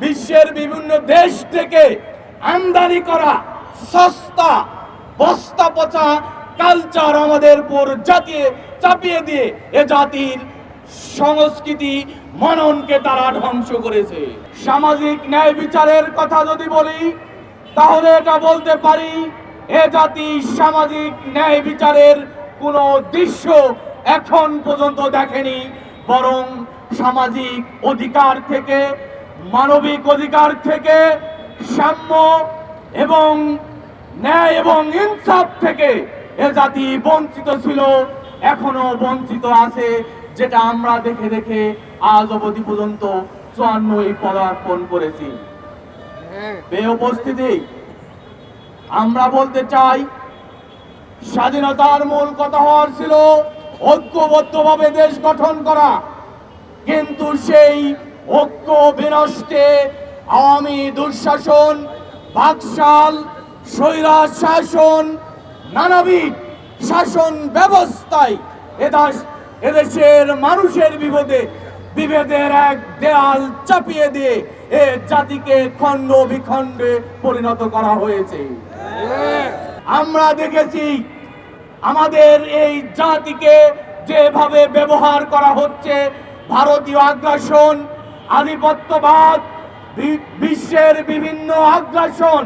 বিশ্বের বিভিন্ন দেশ থেকে আমদানি করা সস্তা বস্তা পচা কালচার আমাদের উপর জাতিয়ে চাপিয়ে দিয়ে এ জাতির সংস্কৃতি মননকে তারা ধ্বংস করেছে। সামাজিক ন্যায় বিচারের কথা যদি বলি, তাহলে এটা বলতে পারি, এ জাতি সামাজিক ন্যায় বিচারের কোনো দৃশ্য এখন পর্যন্ত দেখেনি, বরং সামাজিক অধিকার থেকে মানবিক অধিকার থেকে সাম্য এবং ন্যায় এবং ইনসাফ থেকে এ জাতি বঞ্চিত ছিল এখনও বঞ্চিত আছে যেটা আমরা দেখে দেখে আজ অবধি পর্যন্ত চুয়ান্নই পদার্পণ করেছি। বে উপস্থিতি আমরা বলতে চাই স্বাধীনতার মূল কথা হওয়ার ছিল ঐক্যবদ্ধভাবে দেশ গঠন করা। কিন্তু সেই ঐক্য বিনষ্টে আওয়ামী দুঃশাসন, বাকশাল স্বৈরা শাসন, নানাবিধ শাসন ব্যবস্থায় এদাস, এদেশের মানুষের বিপদে, বিভেদের এক দেয়াল চাপিয়ে দিয়ে এ জাতিকে খণ্ড বিখণ্ডে পরিণত করা হয়েছে। আমরা দেখেছি আমাদের এই জাতিকে যেভাবে ব্যবহার করা হচ্ছে, ভারতীয় আগ্রাসন আধিপত্যবাদ বিশ্বের বিভিন্ন আগ্রাসন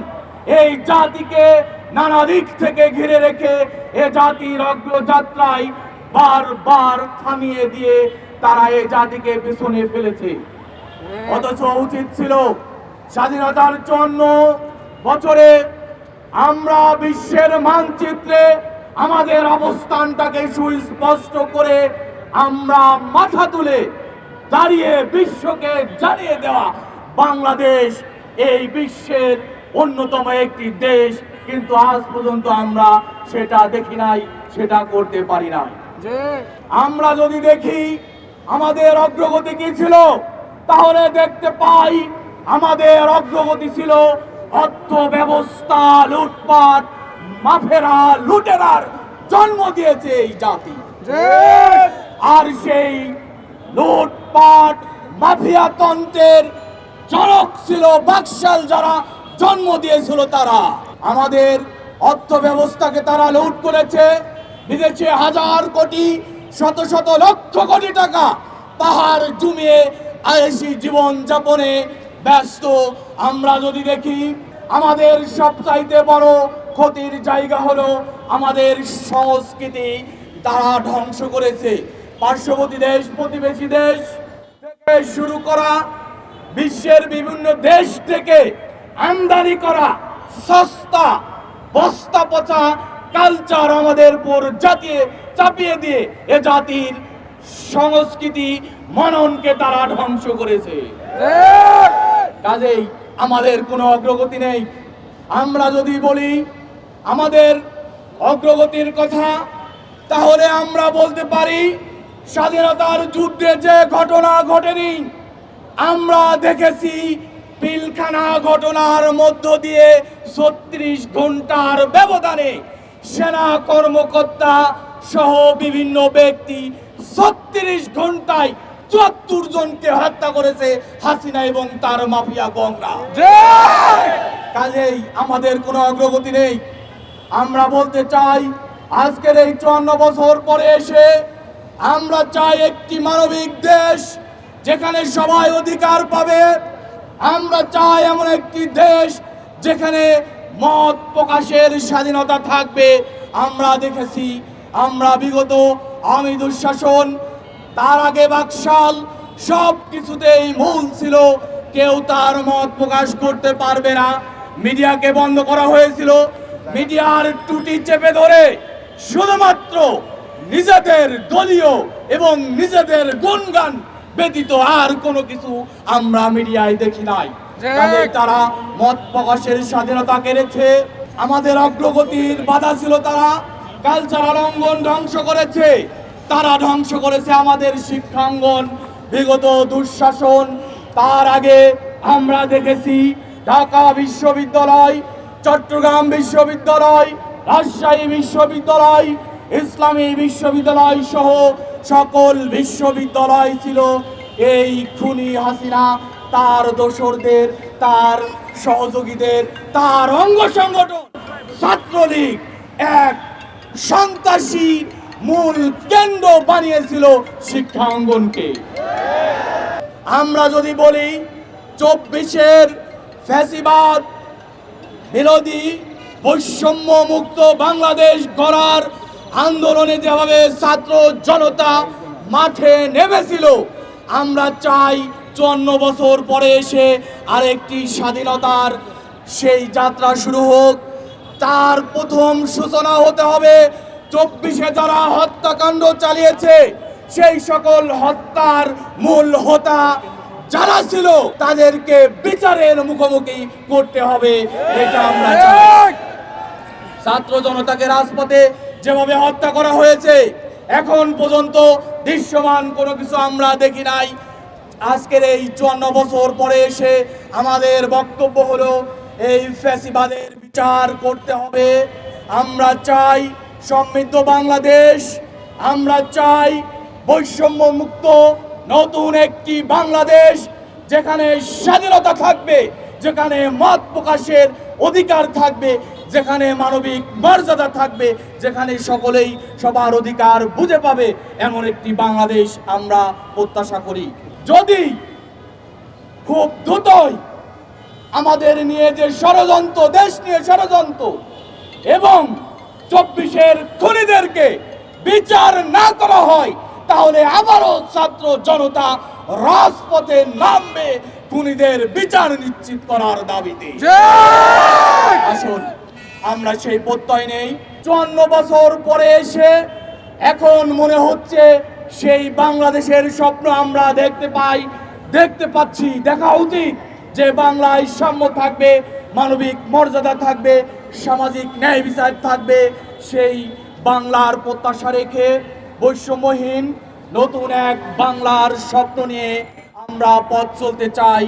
এই জাতিকে নানা দিক থেকে ঘিরে রেখে এ জাতির অগ্রযাত্রায় বারবার থামিয়ে দিয়ে তারা এই জাতিকে পিছনে ফেলেছে। অথচ উচিত ছিল স্বাধীনতার জন্য বছরে আমরা বিশ্বের মানচিত্রে আমাদের অবস্থানটাকে সুস্পষ্ট করে আমরা মাথা তুলে দাঁড়িয়ে বিশ্বকে জানিয়ে দেওয়া বাংলাদেশ এই বিশ্বের অন্যতম একটি দেশ কিন্তু আজ পর্যন্ত আমরা সেটা দেখি নাই সেটা করতে পারি না আমরা যদি দেখি আমাদের অগ্রগতি কি ছিল তাহলে দেখতে পাই আমাদের অগ্রগতি ছিল অর্থ ব্যবস্থা লুটপাট মাফেরা লুটেরার জন্ম দিয়েছে এই জাতি। আর সেই লুটপাট মাফিয়া তন্ত্রের জনক ছিল, বাকশাল যারা জন্ম দিয়েছিল তারা। আমাদের অর্থ ব্যবস্থাকে তারা লুট করেছে, বিদেশে হাজার কোটি, শত শত লক্ষ কোটি টাকা পাহাড় জমিয়ে আয়েসি জীবন যাপনে ব্যস্ত। আমরা যদি দেখি, আমাদের সবচাইতে বড় ক্ষতির জায়গা হলো আমাদের সংস্কৃতি, তারা ধ্বংস করেছে। পার্শ্ববর্তী দেশ, প্রতিবেশী দেশ থেকে শুরু করা, বিশ্বের বিভিন্ন দেশ থেকে আমদানি করা সস্তা বস্তা পচা কালচার আমাদের উপর জাতিয়ে চাপিয়ে দিয়ে এ জাতির সংস্কৃতি মননকে তারা ধ্বংস করেছে। কাজেই আমাদের কোনো অগ্রগতি নেই। আমরা যদি বলি আমাদের অগ্রগতির কথা, তাহলে আমরা বলতে পারি স্বাধীনতার যুদ্ধে যে ঘটনা ঘটেনি আমরা দেখেছি পিলখানা ঘটনার মধ্য দিয়ে ছত্রিশ ঘণ্টার ব্যবধানে সেনা কর্মকর্তা সহ বিভিন্ন ব্যক্তি ছত্রিশ ঘন্টায় চুয়াত্তর জনকে হত্যা করেছে হাসিনা এবং তার মাফিয়া গংরা কাজেই আমাদের কোনো অগ্রগতি নেই। আমরা বলতে চাই আজকের এই চুয়ান্ন বছর পরে এসে আমরা চাই একটি মানবিক দেশ যেখানে সবাই অধিকার পাবে। আমরা চাই এমন একটি দেশ যেখানে মত প্রকাশের স্বাধীনতা থাকবে। আমরা দেখেছি, আমরা বিগত আমি দুঃশাসন, তার আগে বাকশাল সব কিছুতেই মূল ছিল। কেউ তার মত প্রকাশ করতে পারবে না। মিডিয়াকে বন্ধ করা হয়েছিল। মিডিয়ার টুটি চেপে ধরে শুধুমাত্র নিজেদের দলীয় এবং নিজেদের গুণগান ব্যতীত আর কোনো কিছু আমরা মিডিয়ায় দেখি নাই। তারা মত প্রকাশের স্বাধীনতা কেড়েছে আমাদের অগ্রগতির বাধা ছিল তারা কালচারাল অঙ্গন ধ্বংস করেছে তারা ধ্বংস করেছে আমাদের শিক্ষাঙ্গন বিগত দুঃশাসন। তার আগে আমরা দেখেছি ঢাকা বিশ্ববিদ্যালয় চট্টগ্রাম বিশ্ববিদ্যালয় রাজশাহী বিশ্ববিদ্যালয় ইসলামী বিশ্ববিদ্যালয় সহ সকল বিশ্ববিদ্যালয় ছিল এই খুনি হাসিনা, তার দোসরদের, তার সহযোগীদের, তার অঙ্গ সংগঠন, ছাত্রলীগ এক সন্ত্রাসী মূল কেন্দ্র বানিয়েছিল শিক্ষা অঙ্গনকে। আমরা যদি বলি চব্বিশের ফ্যাসিবাদ বিরোধী বৈষম্য মুক্ত বাংলাদেশ গড়ার আন্দোলনে যেভাবে ছাত্র জনতা মাঠে নেমেছিল আমরা চাই চুয়ান্ন বছর পরে এসে আরেকটি স্বাধীনতার সেই যাত্রা শুরু হোক। তার প্রথম সূচনা হতে হবে চব্বিশে যারা হত্যাকাণ্ড চালিয়েছে সেই সকল হত্যার মূল হোতা যারা ছিল তাদেরকে বিচারের মুখোমুখি করতে হবে এটা আমরা ছাত্র জনতাকে রাজপথে যেভাবে হত্যা করা হয়েছে, এখন পর্যন্ত দৃশ্যমান কোনো কিছু আমরা দেখি নাই। আজকের এই চুয়ান্ন বছর পরে এসে আমাদের বক্তব্য হলো, এই ফ্যাসিবাদের বিচার করতে হবে। আমরা চাই সমৃদ্ধ বাংলাদেশ, আমরা চাই বৈষম্য মুক্ত নতুন একটি বাংলাদেশ, যেখানে স্বাধীনতা থাকবে, যেখানে মত প্রকাশের অধিকার থাকবে। যেখানে মানবিক মর্যাদা থাকবে যেখানে সকলেই সবার অধিকার বুঝে পাবে এমন একটি বাংলাদেশ আমরা প্রত্যাশা করি। যদি খুব দ্রুতই আমাদের নিয়ে যে ষড়যন্ত্র দেশ নিয়ে ষড়যন্ত্র এবং চব্বিশের খুনিদেরকে বিচার না করা হয় তাহলে আবারও ছাত্র জনতা রাজপথে নামবে খুনিদের বিচার নিশ্চিত করার দাবিতে। আসুন। আমরা সেই প্রত্যয় নেই। চুয়ান্ন বছর পরে এসে এখন মনে হচ্ছে সেই বাংলাদেশের স্বপ্ন আমরা দেখতে পাই, দেখতে পাচ্ছি, দেখা উচিত যে বাংলায় সাম্য থাকবে, মানবিক মর্যাদা থাকবে, সামাজিক ন্যায় বিচার থাকবে। সেই বাংলার প্রত্যাশা রেখে বৈষম্যহীন নতুন এক বাংলার স্বপ্ন নিয়ে আমরা পথ চলতে চাই।